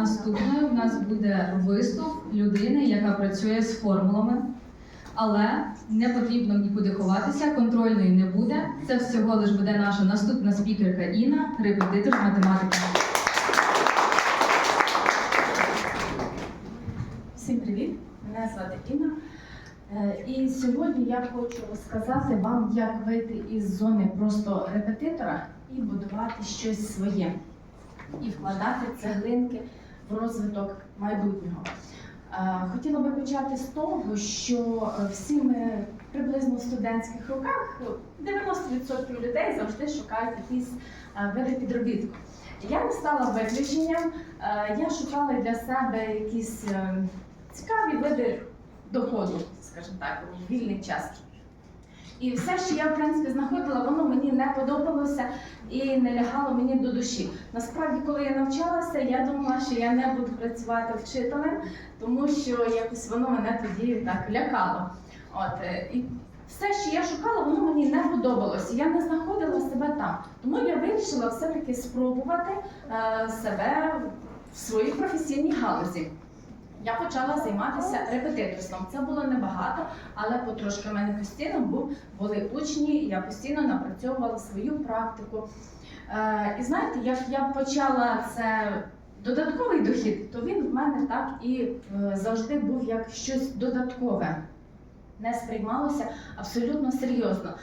Наступною в нас буде виступ людини, яка працює з формулами. Але не потрібно нікуди ховатися, контрольної не буде. Це всього лиш буде наша наступна спікерка Інна, репетитор з математики. Всім привіт! Мене звати Інна. Е, І сьогодні я хочу розказати вам, як вийти із зони просто репетитора і будувати щось своє, і вкладати цеглинки розвиток майбутнього. Е, Хотіла би почати з того, що е, всі ми приблизно в студентських роках 90% людей завжди шукають якісь е, види підробітку. Я не стала виключенням. Я шукала для себе якісь цікаві види доходу, скажімо так, у вільний час. І все, що я в принципі знаходила, воно мені не подобалося і не лягало мені до душі. Насправді, коли я навчалася, я думала, що я не буду працювати вчителем, тому що якось воно мене тоді так лякало. От е, і все, що я шукала, воно мені не подобалося. Я не знаходила себе там. Тому я вирішила все-таки спробувати е, себе в своїй професійній галузі. Я почала займатися репетиторством. Це було небагато, але потрошки в мене постійно був, були учні, я постійно напрацьовувала свою практику. Е, і знаєте, як я почала це додатковий дохід, то він в мене так і е, завжди був як щось додаткове. Не сприймалося абсолютно серйозно.